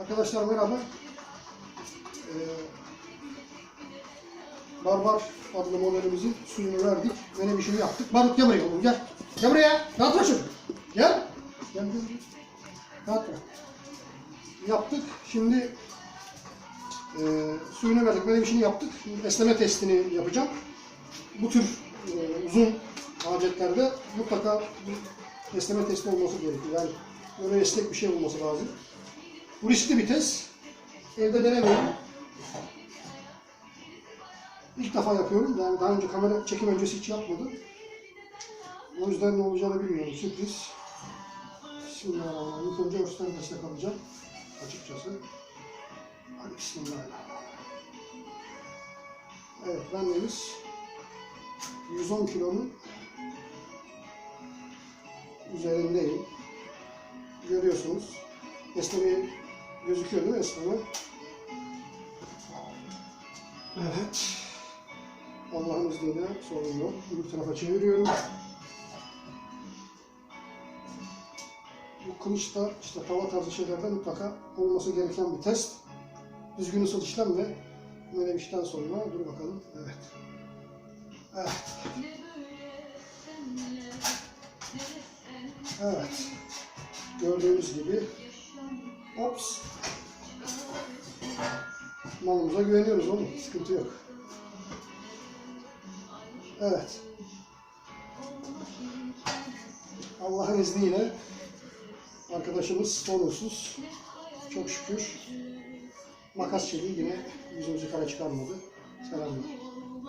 Arkadaşlar merhaba. Ee, Barbar adlı modelimizin suyunu verdik. Benim işimi yaptık. Barut gel buraya oğlum gel. Gel buraya. Rahat bırak. Gel. Gel. Rahat bırak. Yaptık. Şimdi e, suyunu verdik. Benim işini yaptık. Şimdi esneme testini yapacağım. Bu tür e, uzun hacetlerde mutlaka bir esneme testi olması gerekiyor. Yani böyle esnek bir şey olması lazım. Bir test. Evde denemeyin. İlk defa yapıyorum. Yani daha önce kamera çekim öncesi hiç yapmadım. O yüzden ne olacağını bilmiyorum. Sürpriz. Bismillahirrahmanirrahim. İlk önce örsten destek alacağım. Açıkçası. Hadi bismillahirrahmanirrahim. Evet bendeniz 110 kilonun üzerindeyim. Görüyorsunuz. Esneme gözüküyor değil mi esneme? Evet. Allah'ın izniyle sorun yok. Bir tarafa çeviriyorum. Bu kılıçta işte tava tarzı şeylerde mutlaka olması gereken bir test. Düzgün ısıl işlemle böyle bir işten sonra dur bakalım. Evet. Evet. Evet. Gördüğünüz gibi Ops. Malımıza güveniyoruz oğlum. Sıkıntı yok. Evet. Allah'ın izniyle arkadaşımız sorunsuz. Çok şükür. Makas çeliği yine yüzümüzü kara çıkarmadı. Selamlar.